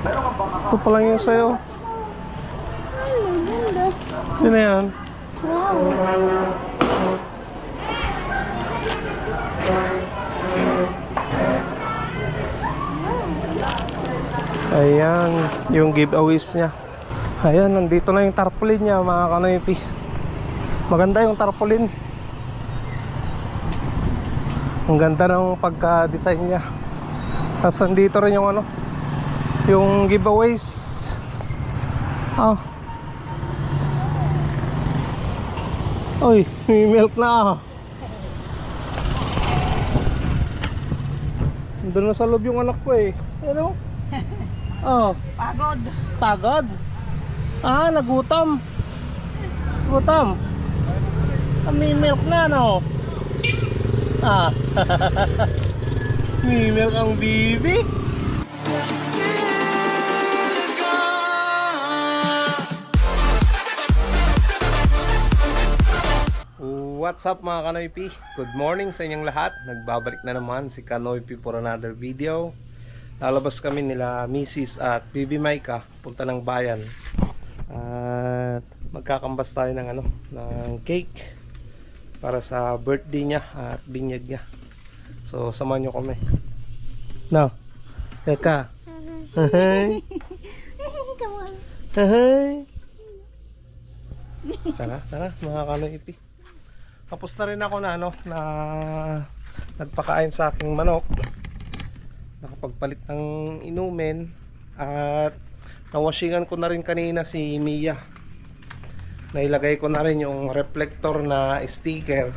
Ito pa lang yung sa'yo. Sino yan? Ayan, yung giveaways niya. Ayan, nandito na yung tarpaulin niya mga kanoypi. Maganda yung tarpaulin. Ang ganda ng pagka-design niya. Tapos nandito rin yung ano, yung giveaways. Ah. Oy, may milk na ah. Doon na sa loob yung anak ko eh. Ano? Oh, Pagod. pagod. Ah, nagutom. Gutom. Ah, may milk na no. Ah. may milk ang bibi. What's up mga Kanoypi? Good morning sa inyong lahat. Nagbabalik na naman si Kanoypi for another video. Lalabas kami nila Mrs. at Bibi Maika punta ng bayan. At magkakambas tayo ng ano, ng cake para sa birthday niya at binyag niya. So samahan niyo kami. No. Teka. Hi. Come on. Hi. Tara, tara mga Kanoypi. Tapos na rin ako na ano na nagpakain sa aking manok. Nakapagpalit ng inumin at nawashingan ko na rin kanina si Mia. Nailagay ko na rin yung reflector na sticker.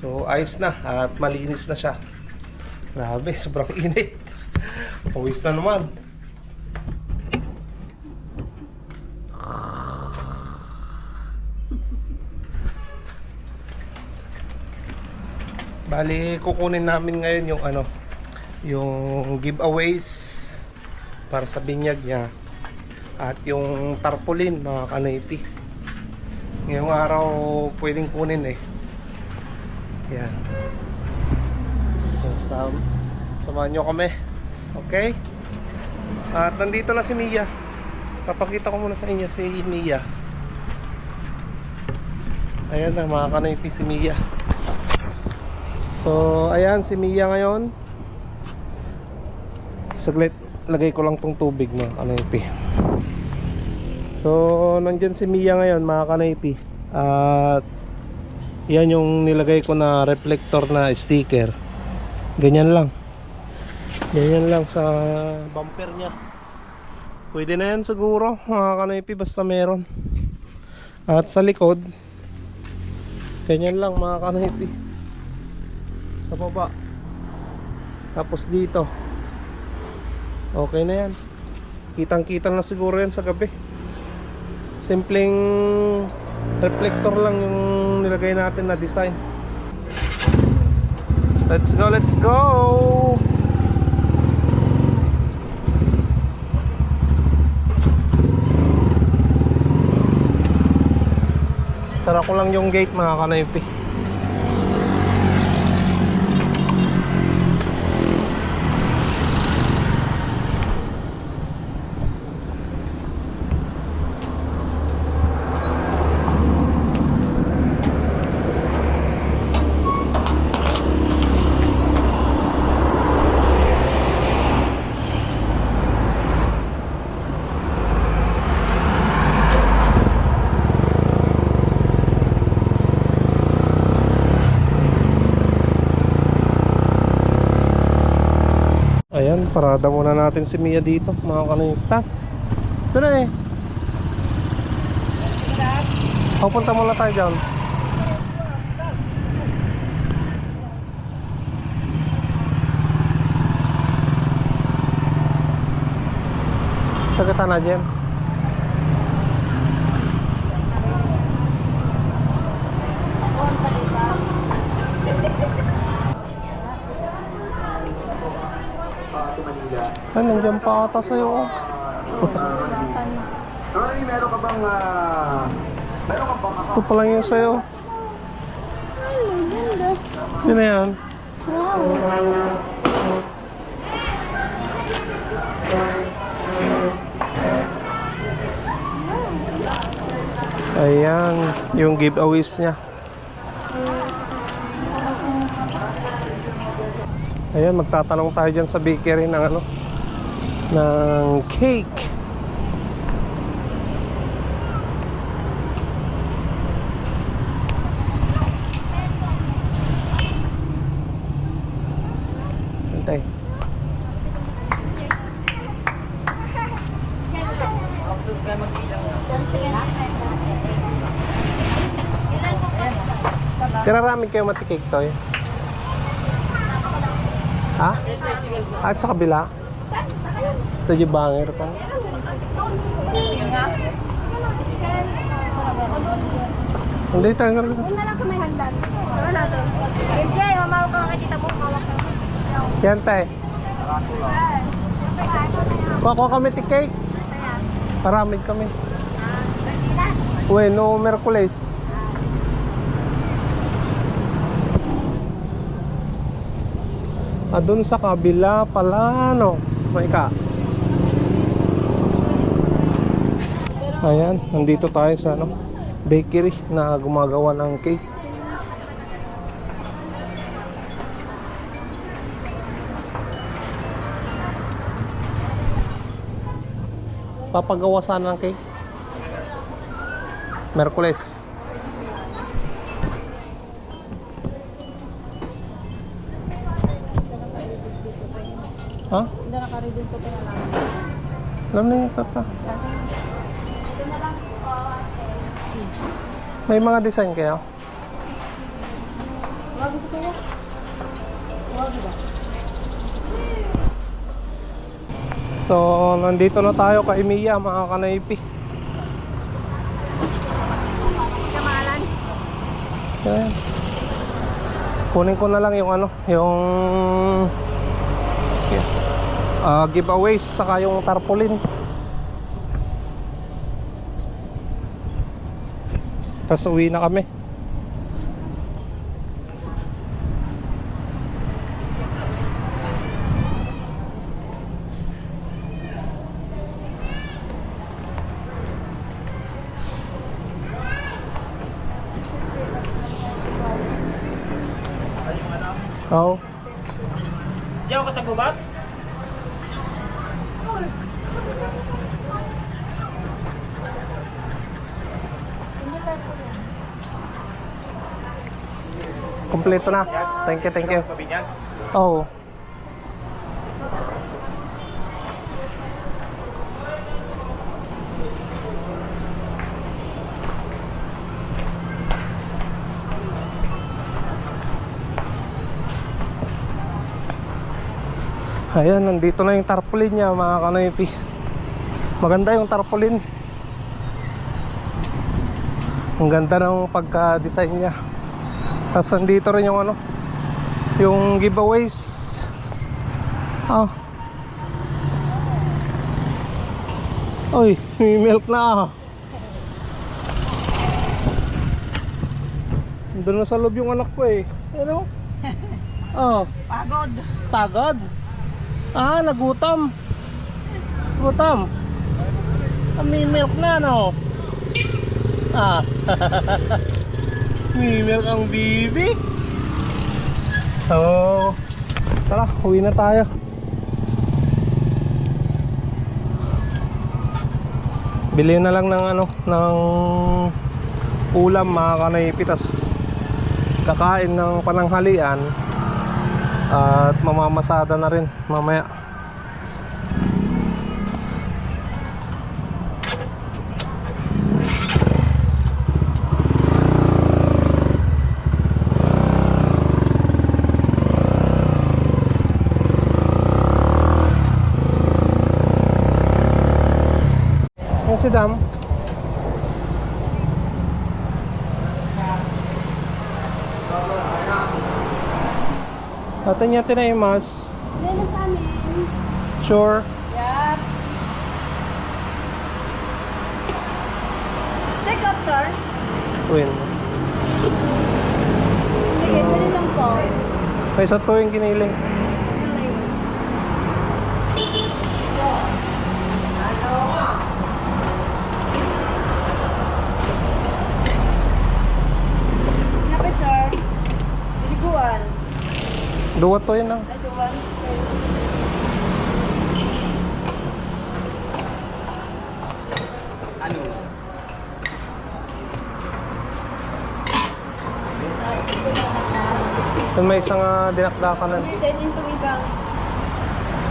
So ayos na at malinis na siya. Grabe, sobrang init. Pawis na naman. Bali, kukunin namin ngayon yung ano, yung giveaways para sa binyag niya at yung tarpaulin mga kanaypi. Ngayong araw pwedeng kunin eh. Yan. So, sam samahan nyo kami. Okay? At nandito na si Mia. Papakita ko muna sa inyo si Mia. Ayan na mga kanaypi si Mia. So, ayan si Mia ngayon. Saglit, lagay ko lang tong tubig mo, kanaypi. So, nandyan si Mia ngayon, mga kanaypi. At yan yung nilagay ko na reflector na sticker. Ganyan lang. Ganyan lang sa bumper niya. Pwede na yan siguro, mga kanaypi, basta meron. At sa likod, ganyan lang mga kanaypi sa baba. Tapos dito. Okay na yan. Kitang kita na siguro yan sa gabi. Simpleng reflector lang yung nilagay natin na design. Let's go let's go! Sara ko lang yung gate mga kanaypi Ayan, parada muna natin si Mia dito, mga kanita. Ito na eh. O, punta muna tayo dyan. Sagata na dyan. Ay, nandiyan pa ata sa'yo. oh. Meron ka bang... ah, meron ka bang... Ito pala yung sa'yo. Sino yan? Wow. Ayan, yung giveaways niya. Ayan, magtatanong tayo dyan sa bakery ng ano, ng cake. Antay. Kiraramig kayo matikik to eh. Ha? At sa kabila? Ito yung banger pa. Hindi tayo nga rin. Una lang sa may hagdan. Ano na to? MJ, humawak ka kay tita mo. Hawak ka. Yan tay. Kuha kami tikik. Paramig kami. Bueno, Merkules. Ah, dun sa kabila pala, no? May ka. Ayan, nandito tayo sa ano, bakery na gumagawa ng cake. Papagawa sana ng cake. Merkules. Ha? Hindi na ko pa na lang. Alam na yung kaka. May mga design kayo? So, nandito na tayo kay Mia, mga kanaypi. Kamalan. Ayan. Kunin ko na lang yung ano, yung ah, giveaways saka yung tarpaulin. Tapos uwi na kami. Oo. Diyan ka sa gubat? Kompleto na. Thank you, thank you. Oo. Ayan, nandito na yung tarpaulin niya mga kanoypi. Maganda yung tarpaulin. Ang ganda ng pagka-design niya. Tapos nandito rin yung ano, yung giveaways. Ah. Oy, may milk na ah. Doon na sa loob yung anak ko eh. Ano? Oh, Pagod. pagod. Ah, nagutom. Gutom. Ah, may milk na no. Ah. milk ang bibi. So, tara, uwi na tayo. Bili na lang ng ano, ng ulam mga kanaypitas. Kakain ng pananghalian at mamamasada na rin mamaya. Si Dam. Atin niya tinaimas. Dito sa amin. Sure. Yep. Take out, sir. Win. Sige, bili lang po. May sa tuwing giniling. Dua to yun ah. Ay, duwan. Doon may isang uh, dinakdakanan. Hindi, dahil yung tumibang.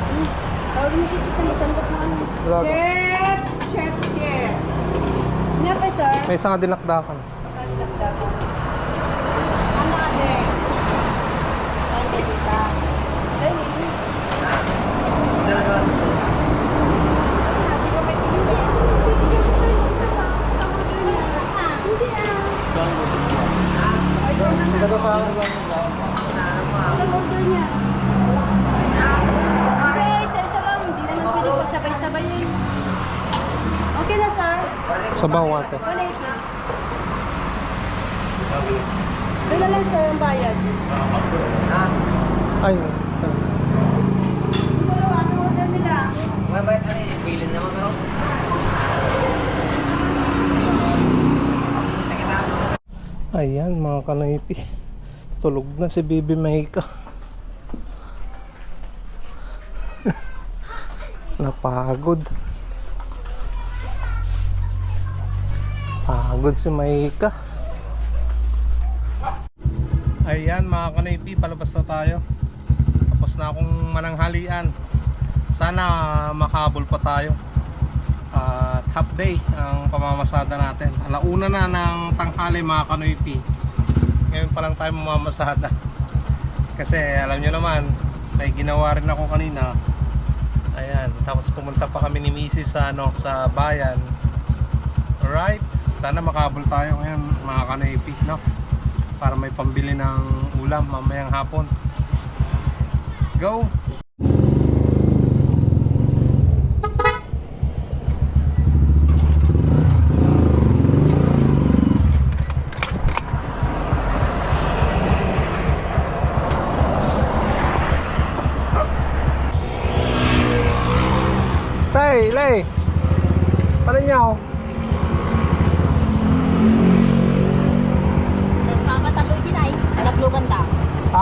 Hmm. Tawag mo si Chita, magsandok mo ano. Chet! Chet, Chet! Nga pa, sir. May isang dinakdakan. Ano ka, Dek? Ay, Dek. Ay, Sabi ko, may hindi. Hindi ako isa sa Hindi ah. Order na nga. Sa order niya. Okay, isa-isa lang. Hindi naman pwede pagsabay-sabay yun. Okay na, sir. Sa bawat eh. 180. Doon na lang, sir, ang bayad. Ay. Pero ano order nila? Ayan mga kanaypi. Tulog na si Bibi Mahika. Napagod. Pagod si Mahika. Ayan mga kanaypi, palabas na tayo. Tapos na akong mananghalian. Sana makahabol pa tayo. Half day ang pamamasada natin. Alauna na ng tanghali mga kanoypi. Ngayon pa lang tayo mamamasada. Kasi alam nyo naman, may ginawa rin ako kanina. Ayan, tapos pumunta pa kami ni Mrs. sa, ano, sa bayan. Alright, sana makahabol tayo ngayon mga kanoypi, no? Para may pambili ng ulam mamayang hapon. Let's go!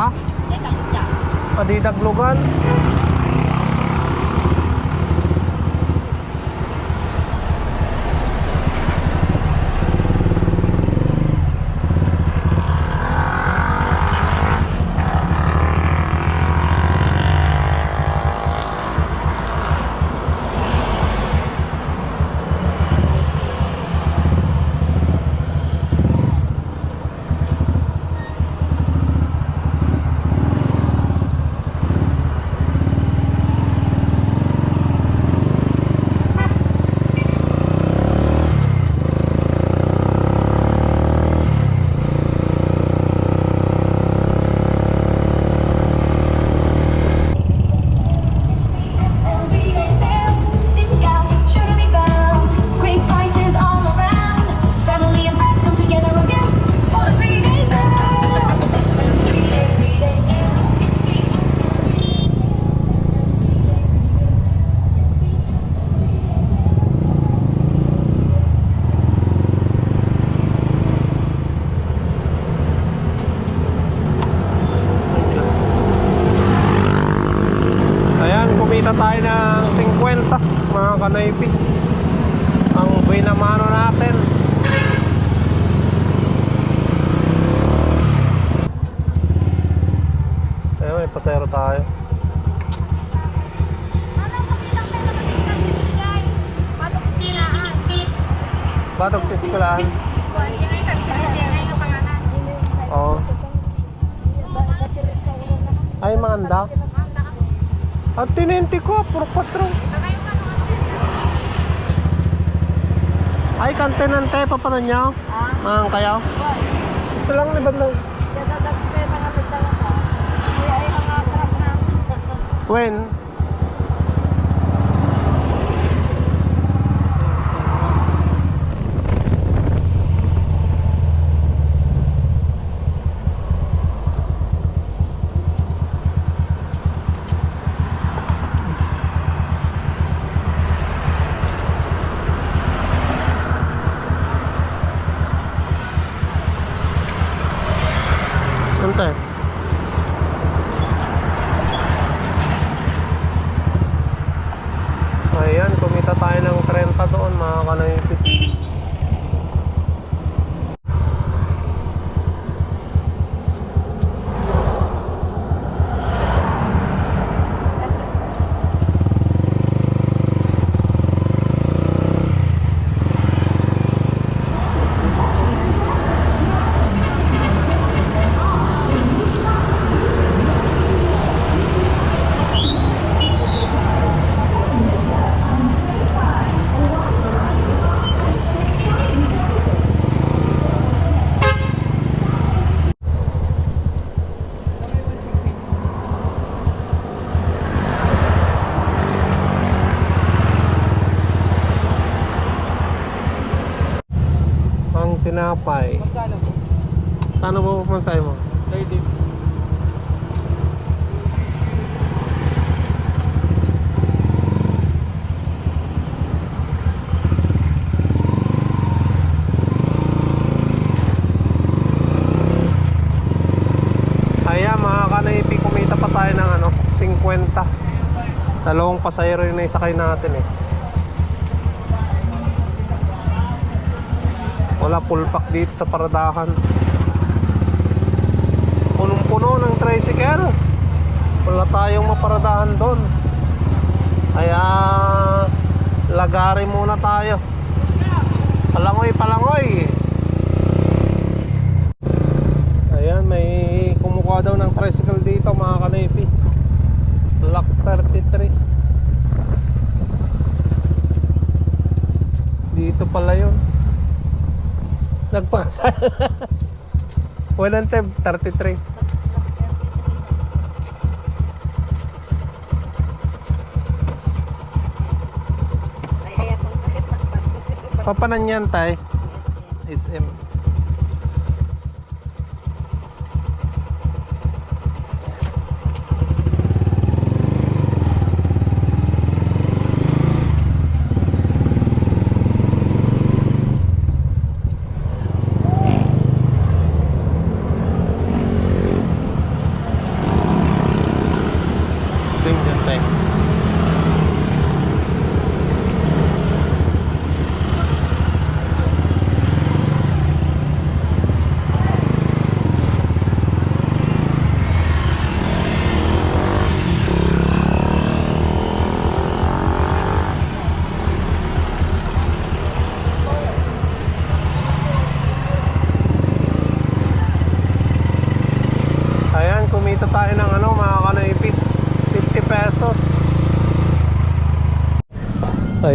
Ha? Niya. Padidaglugan? Batok Piskolaan. Oo. Ay, manganda. At tinenti ko, puro 4. Ay, kantenante pa pa niya. Ah, kayo? Ito lang, libad lang. When? mga kanayipit. Tinapay. Kano ba pumansay mo? Ayan mga kanaypi, kumita pa tayo ng ano, 50. Dalawang pasayro yung naisakay natin eh. Wala full pack dito sa paradahan. Punong-puno ng tricycle. Wala tayong maparadahan doon. Kaya lagari muna tayo. Palangoy, palangoy. Ayan, may kumukuha daw ng tricycle dito mga kanaypi. Block 33. Dito pala yun. Nagpakasal. Walang tab, 33. Papanan yan, tay? SM. Same dyan, tay. Ayan, kumita tayo ng ano mga kanaipit 50 pesos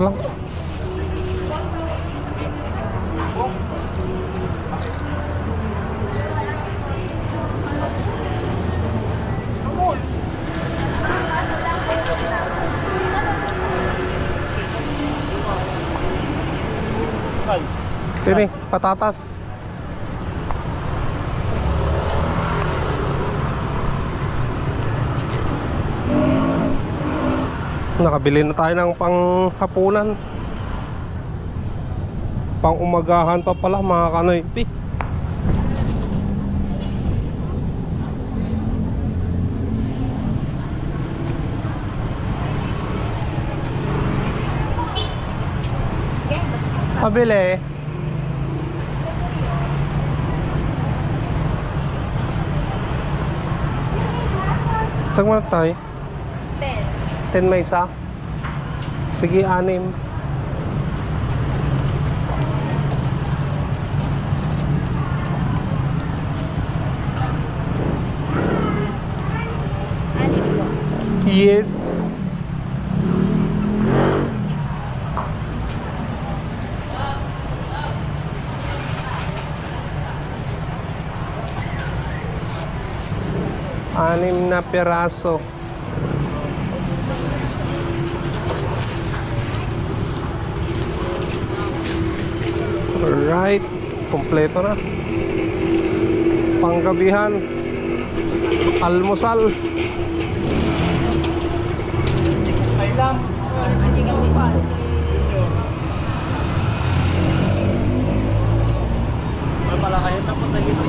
Ito lang. Tini, patatas. Nakabili na tayo ng panghapunan. Pang umagahan pa pala mga kanoypi. Pabili. Saan mo na tayo? 10 may isa? Sige, anim. Yes. Anim na piraso. Alright, kompleto na. Panggabihan. Almusal. Wala kayo tapos na dito.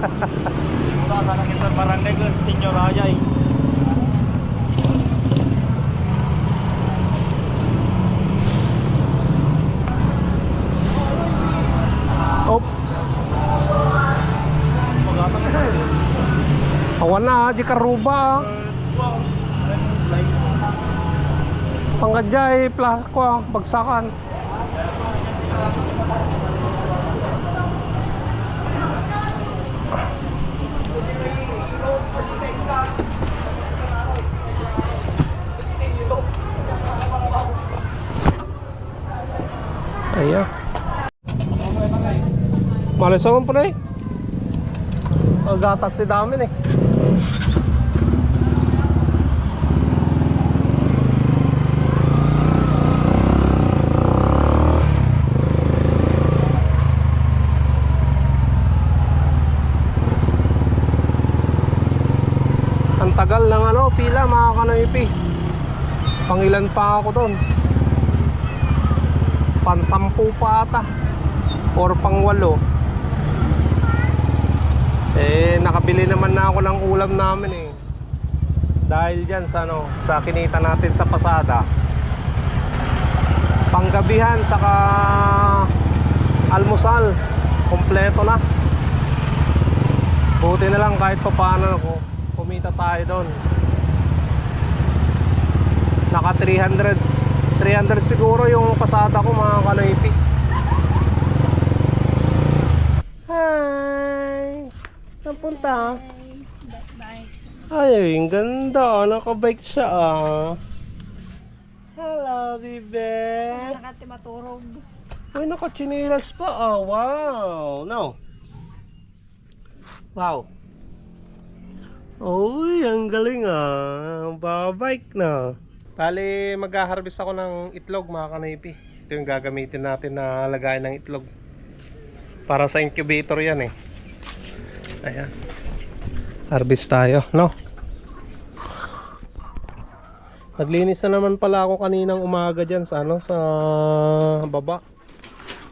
Wala sana kita barangay ko sa Senyor Ayay. Magic Aruba. Ah. Pangadya eh, plako, ah. bagsakan. Ayan. Malisong po na eh. Gataksi dami eh. Pangilan pa ako doon. Pansampu pa ata. Or pangwalo. Eh, nakabili naman na ako ng ulam namin eh. Dahil dyan sa ano, sa kinita natin sa pasada. Panggabihan saka almusal. Kompleto na. Buti na lang kahit pa paano ako kumita tayo doon. Naka 300 300 siguro yung pasada ko mga kanoypi. Hi! Saan punta? Ay, ang ganda. Nakabike siya ah. Hello, bibe. Nakati maturog. Uy, nakachinelas pa ah. Wow. No. Wow. Uy, ang galing ah. Babike na. Bali, mag-harvest ako ng itlog mga kanaypi. Ito yung gagamitin natin na lagayan ng itlog. Para sa incubator yan eh. Ayan. Harvest tayo, no? Naglinis na naman pala ako kaninang umaga dyan sa ano, sa baba.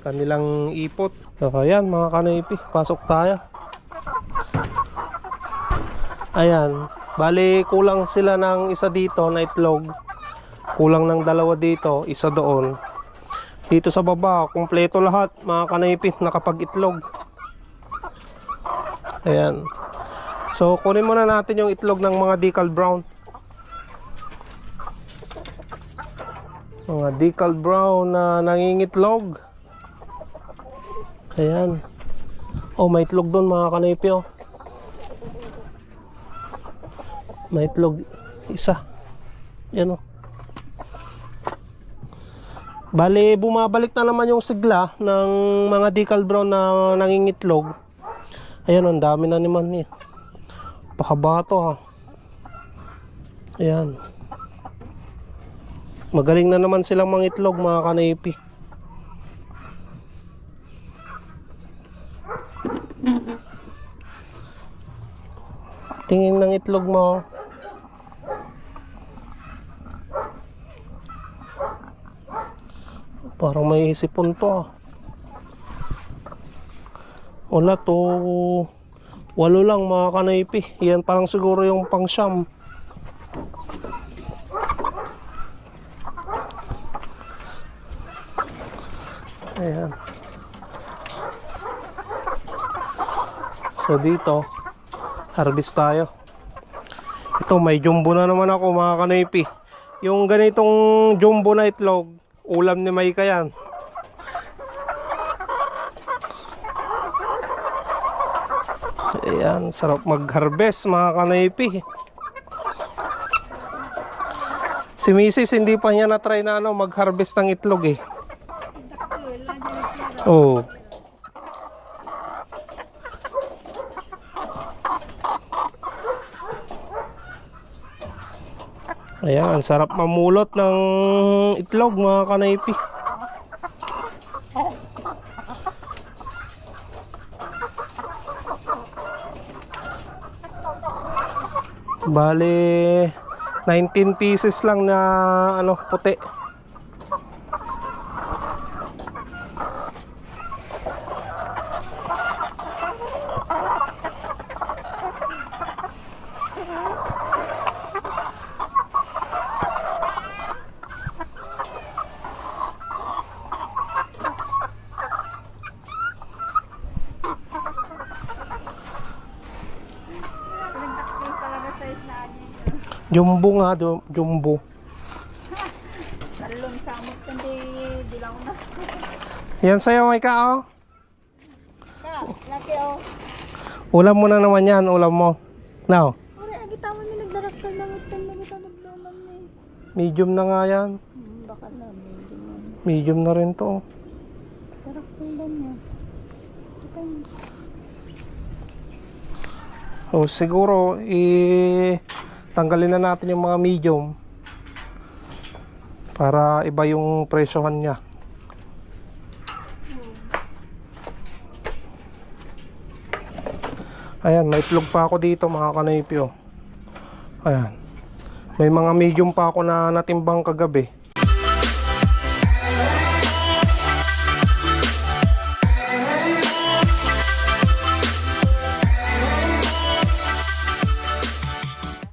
Kanilang ipot. So, ayan mga kanaypi, pasok tayo. Ayan. Bali, kulang sila ng isa dito na itlog. Kulang ng dalawa dito, isa doon. Dito sa baba, kumpleto lahat. Mga kanaypi, nakapag-itlog. Ayan. So, kunin muna natin yung itlog ng mga decal brown. Mga decal brown na nangingitlog. Ayan. Oh, may itlog doon mga kanaypi, oh. May itlog isa. Yan oh. Bale, bumabalik na naman yung sigla ng mga decal brown na nangingitlog. Ayan, ang dami na naman eh. Pakaba to ha. Ayan. Magaling na naman silang mangitlog mga kanaypi. Tingin ng itlog mo. Parang may sipon to ah. Wala to. Walo lang mga kanaypi. Yan parang siguro yung pang siyam. Ayan. So dito, harvest tayo. Ito, may jumbo na naman ako mga kanaypi. Yung ganitong jumbo na itlog, ulam ni Maika yan. Ayan, sarap mag-harvest mga kanaypi. Si Mrs. hindi pa niya na-try na ano, mag-harvest ng itlog eh. Oh. Ayan, sarap mamulot ng itlog mga kanaypi. Bale 19 pieces lang na ano puti. Yung talaga size na agin. Jumbo nga, do- jumbo. Talong samot kundi di lang na. Yan sa'yo, may ka, oh. Ka, laki oh. Ulam mo na naman yan, ulam mo. Now, Ore, agi tama ni nagdaraktal ng utan na kita nagluman ni. medium na nga yan. Hmm, baka na medyo. Medium na rin to. Tingnan niya. So siguro i tanggalin na natin yung mga medium para iba yung presyohan niya. Ayan, may plug pa ako dito mga kanaypi oh. Ayan. May mga medium pa ako na natimbang kagabi.